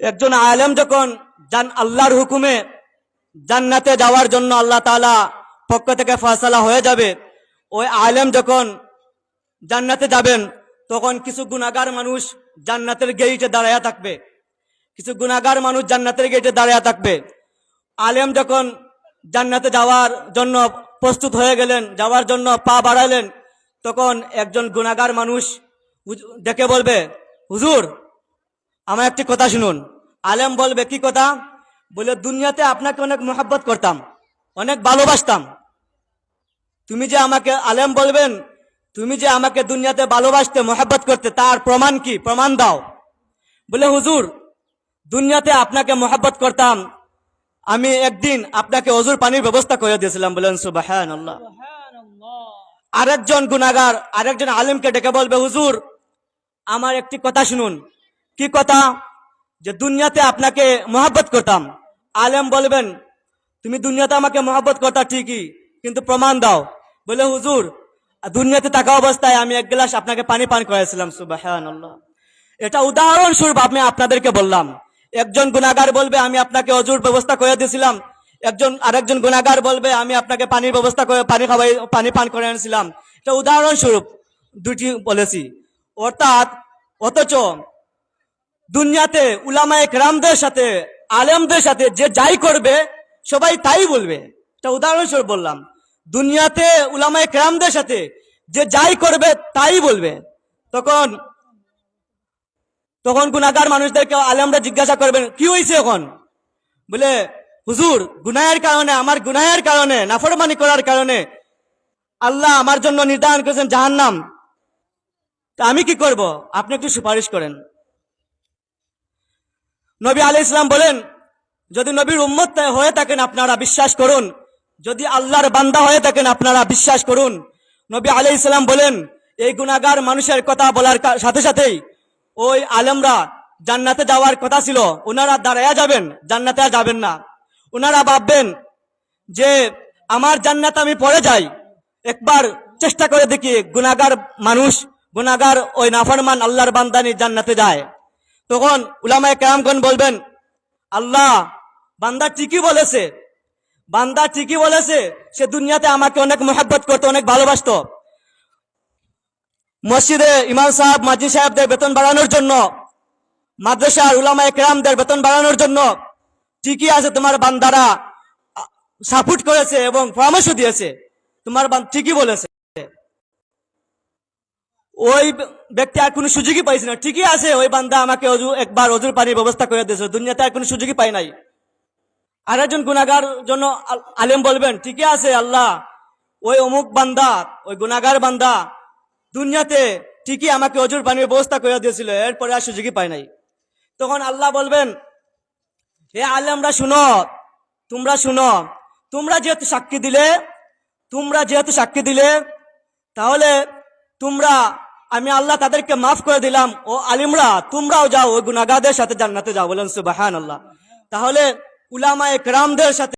একজন আলেম যখন জান আল্লাহর হুকুমে জান্নাতে যাওয়ার জন্য আল্লাহ তাআলা পক্ষ থেকে ফয়সালা হয়ে যাবে, ওই আলেম যখন জান্নাতে যাবেন, তখন কিছু গুণাগার মানুষ জান্নাতের গেইটে দাঁড়ায়া থাকবে। কিছু গুণাগার মানুষ জান্নাতের গেইটে দাঁড়ায়া থাকবে। আলেম যখন জান্নাতে যাওয়ার জন্য প্রস্তুত হয়ে গেলেন, যাওয়ার জন্য পা বাড়ালেন, তখন একজন গুণাগার মানুষ ডেকে বলবে, হুজুর আমার একটি কথা শুনুন। আলেম বলবে, কি কথা? বলে, দুনিয়াতে আপনাকে অনেক মোহাব্বত করতাম, অনেক ভালোবাসতাম। তুমি যে আমাকে আলেম বলবেন, তুমি যে আমাকে দুনিয়াতে ভালোবাসতে, মোহাব্বত করতে, তার প্রমাণ কি? প্রমাণ দাও। বলে, হুজুর, দুনিয়াতে আপনাকে মোহাব্বত করতাম, আমি একদিন আপনাকে অজুর পানির ব্যবস্থা করে দিয়েছিলাম। বলেন সুবাহান আরেকজন গুনাগার আরেকজন আলেমকে ডেকে বলবে, হুজুর, আমার একটি কথা শুনুন। কি কথা? যে দুনিয়াতে আপনাকে মহাব্বত করতাম। আলেম বলবেন, তুমি দুনিয়াতে আমাকে মহাব্বত করতা ঠিকই, কিন্তু প্রমাণ দাও। বলে, হুজুর, দুনিয়াতে থাকা অবস্থায় আমি এক গ্লাস আপনাকে পানি পান করেছিলাম এটা উদাহরণস্বরূপ আমি আপনাদেরকে বললাম। একজন গুণাগার বলবে, আমি আপনাকে অজুর ব্যবস্থা করে দিয়েছিলাম একজন, আরেকজন গুণাগার বলবে, আমি আপনাকে পানির ব্যবস্থা করে, পানি খাওয়াই, পানি পান করে এনেছিলাম এটা উদাহরণস্বরূপ দুটি বলেছি। অর্থাৎ, অথচ দুনিয়াতে উলামায়ে কেরামদের সাথে, আলেমদের সাথে যে যাই করবে, সবাই তাই বলবে। এটা উদাহরণস্বরূপ বললাম, দুনিয়াতে উলামায়ে কেরামদের সাথে যে যাই করবে, তাই বলবে। তখন তখন গুনাগার মানুষদেরকে আলেমরা জিজ্ঞাসা করবেন, কি হয়েছে এখন? বলে, হুজুর, গুনাহের কারণে, আমার গুনাহের কারণে, নাফরমানি করার কারণে আল্লাহ আমার জন্য নির্ধারণ করেছেন জাহান্নাম। তা আমি কি করব? আপনি একটু সুপারিশ করেন। নবী আলি ইসলাম বলেন, যদি নবীর উম্মত হয়ে থাকেন আপনারা বিশ্বাস করুন। যদি আল্লাহর বান্দা হয়ে থাকেন আপনারা বিশ্বাস করুন। নবী আলি ইসলাম বলেন, এই গুনাগার মানুষের কথা বলার সাথে সাথেই ওই আলেমরা জান্নাতে যাওয়ার কথা ছিল। ওনারা দাঁড়ায়া যাবেন, জান্নাতে আর যাবেন না। ওনারা ভাববেন যে, আমার জান্নাত আমি পড়ে যাই। একবার চেষ্টা করে দেখি গুনাগার মানুষ গুনাগার ওই নাফরমান আল্লাহর বান্দানি জান্নাতে যায়। তখন উলামায়ে কেরামগণ বলবেন, আল্লাহ, বান্দা ঠিকই বলেছে। বান্দা ঠিকই বলেছে, সে দুনিয়াতে আমাকে অনেক মোহাব্বত করতো, অনেক ভালোবাসতো। মসজিদে ইমাম সাহেব, মাজি সাহেবদের বেতন বাড়ানোর জন্য, মাদ্রাসার উলামায়ে কেরামদের বেতন বাড়ানোর জন্য ঠিকই আছে, তোমার বান্দারা সাপোর্ট করেছে এবং পরামর্শ দিয়েছে। তোমার ঠিকই বলেছে। ওই ব্যক্তি আর কোনো সুযোগই পাইছে না। ঠিকই আছে, ওই বান্দা আমাকে অজু, একবার অজুর পানির ব্যবস্থা করে দিয়েছে। দুনিয়াতে আর কোনো সুযোগই পাই নাই। আর একজন গুনাগার জন্য আল- আলেম বলবেন, ঠিকই আছে আল্লাহ, ওই অমুক বান্দা, ওই গুনাগার বান্দা দুনিয়াতে ঠিকই আমাকে অজুর পানির ব্যবস্থা করে দিয়েছিল, এরপরে আর সুযোগই পাই নাই। তখন আল্লাহ বলবেন, হে আলেমরা শুনো, তোমরা শুনো, তোমরা যেহেতু সাক্ষী দিলে, তোমরা যেহেতু সাক্ষী দিলে, তাহলে তোমরা আমি আল্লাহ তাদেরকে মাফ করে দিলাম। ও আলিমরা, তোমরাও যাও ওই গুনাগাদের সাথে জান্নাতে যাও। বলেন সুবাহান আল্লাহ তাহলে উলামায়ে একরামদের সাথে